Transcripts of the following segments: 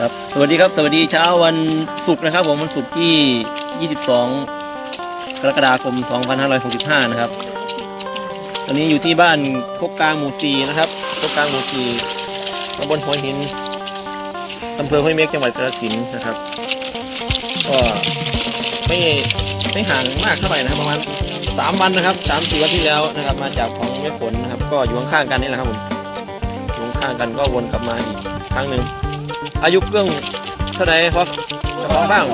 ครับสวัสดีครับ สวัสดีเช้าวันศุกร์นะครับ ผมวันศุกร์ที่ 22 กรกฎาคม 2565 นะครับ ตอนนี้อยู่ที่บ้านโคกกลางหมู่ซีนะครับโคกกลางหมู่ซีตำบลหัวหินอำเภอห้วยเม็กจังหวัดกาฬสินนะครับ ก็ไม่ไม่ห่างมากเท่าไหร่นะครับประมาณ3วันนะครับ3 4วันที่แล้วนะครับ มาจากของแม่ฝนนะครับ ก็อยู่ข้างๆกันนี่แหละครับผมอยู่ข้างกันก็วนกลับมาอีกครั้งหนึ่ง อายุเครื่องเท่าไหร่เพราะเจะของบ้าง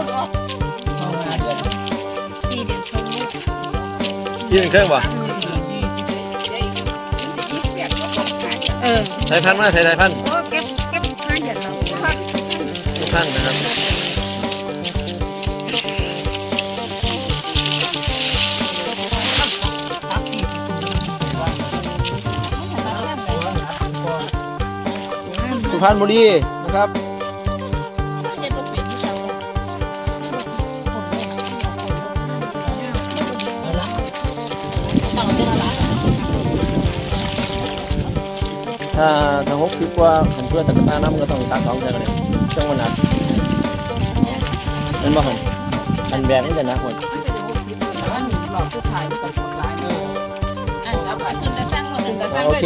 สี่เดือนครึ่งยี่สิบเครื่องป่ะเออสายพันธุ์มาใส่สายพันธุ์โอ้เก็บเก็บห้าเดือนแล้วพักทุกท่านนะครับสุพรรณบุรีนะครับ ถ้าถ้าหกสิบกว่าผมเพื่อนตะกตาน้ำก็ต้องตักสองเท่ากันเลยช่วงวันนัดนั่นบ่หันอันแบนนี่เดี๋ยวนะคนโอเค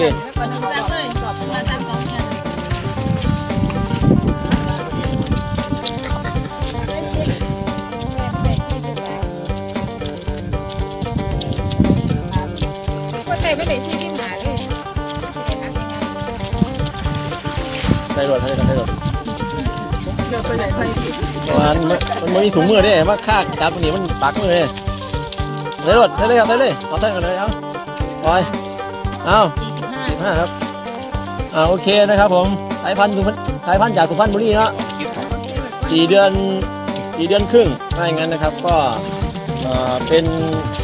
ก็แต่ไม่ได้ซีที่หาเลยใส่รถใส่รถใส่รถประมาณมันมันมีถุงมือด้วยว่าค่าจับตัวนี้มันปักมือเลยใส่รถใส่เลยครับใส่เลยเอาใส่กันเลยเอาปล่อยเอาห้าครับอ่าโอเคนะครับผมสายพันธุ์สุพรรณสายพันธุ์จากสุพรรณบุรีเนาะสี่เดือนสี่เดือนครึ่งถ้าอย่างนั้นนะครับก็เอ่อเป็น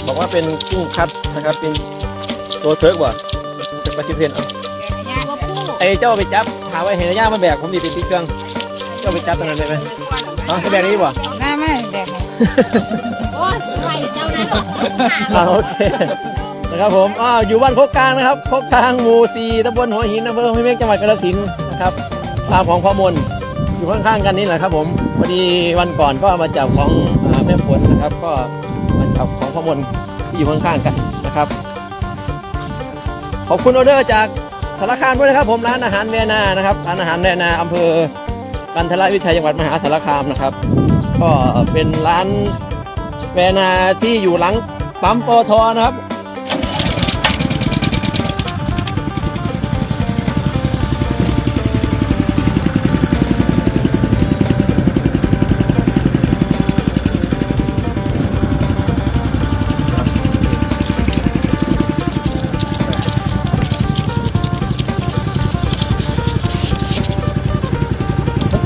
บอกว่าเป็นกุ้งคัดนะครับเป็น ตัวเทิร์กว่ะเป็นปลาชิเพนเอาไอ้เจ้าไปจับหาไว้เห็นย่ามาแบกผมดีติดเครื่อง เจ้าไปจับตรงนั้นได้ไหมอ๋อจะแบกนี้ป่ะได้ไหมแดกโอ้ยไปเจ้านะอ่าโอเคนะครับผมอ่าอยู่บ้านโคกกลางนะครับโคกกลางหมู่สี่ตำบลหัวหินอำเภอห้วยเม็กจังหวัดกาฬสินธุ์นะครับฟาร์มของพ่อมนอยู่ข้างๆกันนี่แหละครับผมพอดีวันก่อนก็มาจับของแม่ฝนนะครับ ก็มาจับของพ่อมนที่อยู่ข้างๆกันนะครับ ขอบคุณออเดอร์จากสารคามด้วยนะครับผมร้านอาหารแวนานะครับร้านอาหารแวนาอำเภอกันทรวิชัยจังหวัดมหาสารคามนะครับ ก็เป็นร้านแวนาที่อยู่หลังปั๊มปอทนะครับ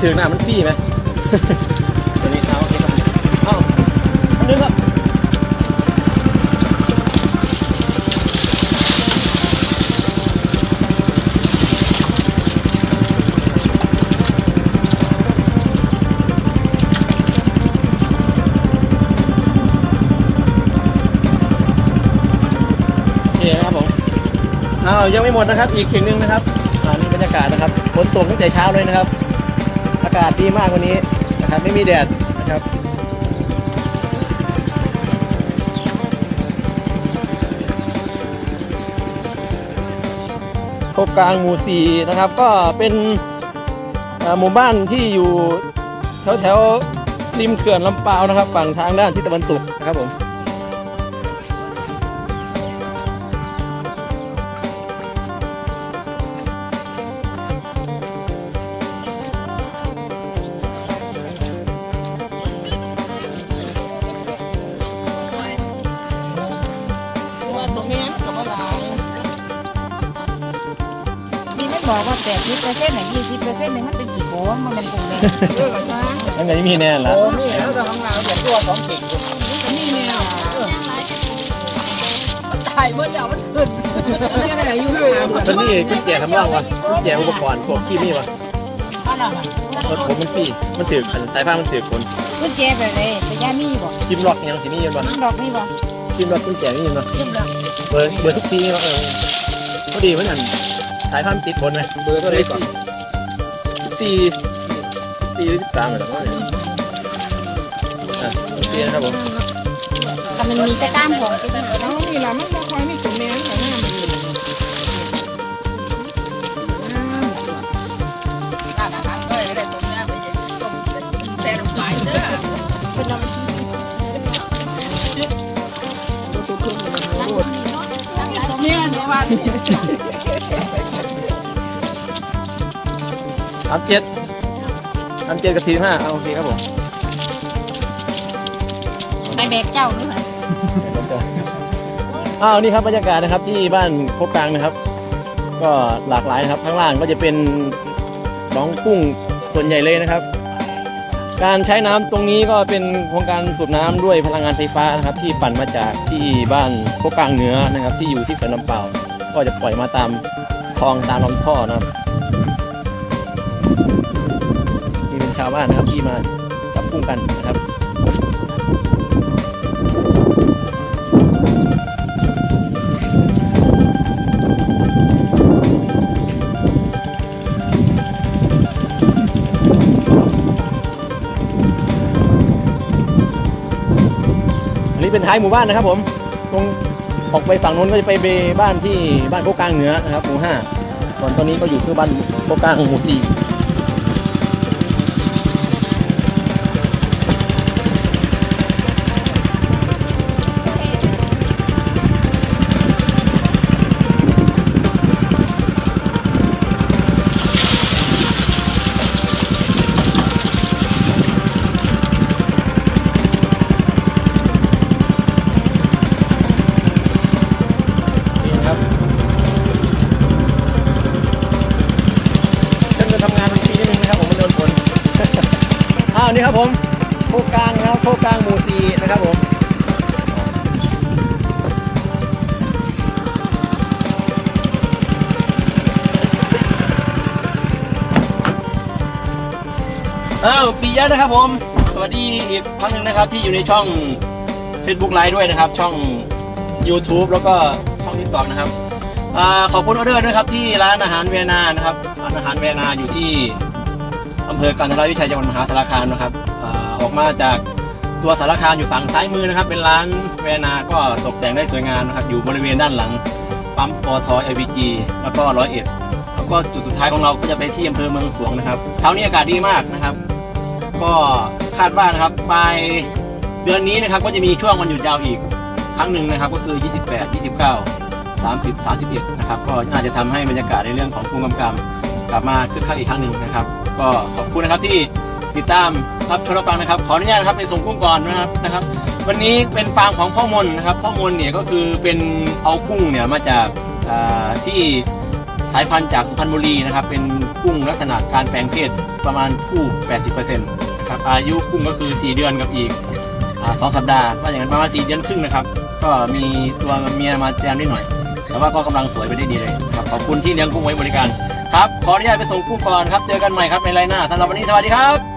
ถึงหน้ามันฟี่ไหมตัวนี้เอาวนเอาอันนึงครับอเครับผมเอายังไม่หมดนะครับ อีกเข่งนึงนะครับอ่านี่บรรยากาศนะครับฝนตกตั้งแต่เช้าเลยนะครับ อากาศดีมากวันนี้นะครับไม่มีแดดนะครับโคกกลางหมู่สี่นะครับ ก็เป็นหมู่บ้านที่อยู่แถวแถวๆริมเขื่อนลำปาวนะครับ ฝั่งทางด้านทิศตะวันตกนะครับผม บอกว่าแปดสิบเปอร์เซ็นต์ไหนยี่สิบเปอร์เซ็นต์เนี่ยมันเป็นกี่โบมันเป็นตรงนี้เออกันนะอันไหนมีแน่ละโอ้นี่แล้วแต่ข้างหลังเดี๋ยวตัวสองกิ่งนี่แนวตายเมื่อเดี๋ยวมันขึ้นยังไงอยู่เลยตอนนี้กุญแจทำร่องวะกุญแจอุปกรณ์พวกขี้นี่วะรถผมมันฟี่มันถืออันสายฟ้ามันถือคนกุญแจไปเลยแต่ย่ามีบอกจิ้มล็อกยังที่นี่ยังวะดอกนี่บอกจิ้มล็อกกุญแจนี่ยังวะขึ้นดอกเบอร์เบอร์ทุกทีเนาะเออพอดีเหมือนกัน สายพันธุ์ติดบนไหมเบอร์ตัวเล็กก่อนสี่สสี่หรือสิบสามเหรอครับอะโอเคนะครับผมถ้ามันมีแต่ก้ามของจะเป็นเอานี่ล่ะมันบ่ค่อยมีตัวแม่ของน้ำมันอยู่ร้านอาหารก็ได้ตรงนี้ไปยิงต้มแต่ลงไปเด้อเป็นเราเนี่ยเนี่ยว่า สามเจ็ดสามเจ็ดกับสี่สิบห้าเอาโอเคครับผมไปแบกเจ้าด้วยเหรออ้าวนี่ครับบรรยากาศนะครับที่บ้านโคกกลางนะครับ ก็หลากหลายนะครับข้างล่างก็จะเป็นหน้องกุ้งส่วนใหญ่เลยนะครับ การใช้น้ำตรงนี้ก็เป็นโครงการสูบน้ำด้วยพลังงานไฟฟ้านะครับ ที่ปั่นมาจากที่บ้านโคกกลางเหนือนะครับ ที่อยู่ที่เขื่อนลำเปาวก็จะปล่อยมาตามคลองตามลำท่อนะครับ ชาวบ้านนะครับที่มาจับกุ้งกันนะครับอันนี้เป็นท้ายหมู่บ้านนะครับผม ตรงออกไปฝั่งนู้นก็จะไปเบบ้านที่บ้านโคกกลางเหนือนะครับหมู่ห้าส่วนตอนนี้ก็อยู่ที่บ้านโคกลางหมู่สี่ อ้าวนี่ครับผมโคกกลางนะครับโคกกลางหมู่สีนะครับผมอ้าวปียะนะครับผม สวัสดีอีกครั้งหนึ่งนะครับ ที่อยู่ในช่อง Facebook Live ด้วยนะครับ ช่อง YouTube แล้วก็ช่อง TikTok นะครับอาขอบคุณออเดอร์ด้วยครับที่ร้านอาหารเวียนานะครับร้านอาหารเวียนาอยู่ที่ อำเภอการทรายวิชัยจังหวัดมหาสารคามนะครับอออกมาจากตัวสารคามอยู่ฝั่งซ้ายมือนะครับ เป็นร้านเวนาก็ตกแต่งได้สวยงามนะครับ อยู่บริเวณด้านหลังปั๊มปอทอเอ g จีแล้วก็ร้อยเอ็ดแล้วก็จุดสุดท้ายของเราก็จะไปที่อำเภอเมืองสวงนะครับเช้านี้อากาศดีมากนะครับ ก็คาดว่านะครับปลายเดือนนี้นะครับก็จะมีช่วงวันหยุดยาวอีกครั้งหนึ่งนะครับ ก็คือ 28 29 30 31นะครับก็น่าจะทำให้บรรยากาศในเรื่องของภูมิกำกับกลับมาคึกคักอีกครั้งหนึ่งนะครับ ก็ขอบคุณนะครับที่ติดตามรับชมรับฟังนะครับ ขออนุญาตนะครับในส่งกุ้งก่อนนะครับนะครับ วันนี้เป็นฟาร์มของพ่อมนนะครับพ่อมนเนี่ยก็คือเป็นเอากุ้งเนี่ยมาจากาที่สายพันธุ์จากสุพรรณบุรีนะครับ เป็นกุ้งลักษณะการแปลงเพศประมาณผู้ 80%นะครับอายุกุ้งก็คือ 4 เดือนกับอีกอสองสัปดาห์ว่าอย่างนั้นประมาณสี่เดือนครึ่งนะครับ ก็มีตัวเมียมาแจมนิดหน่อย แต่ว่าก็กำลังสวยไปได้ดีเลยครับขอบคุณที่เลี้ยงกุ้งไว้บริการ ครับขออนุญาตไปส่งผู้ก่อนครับ เจอกันใหม่ครับในไลน์หน้าสำหรับวันนี้สวัสดีครับ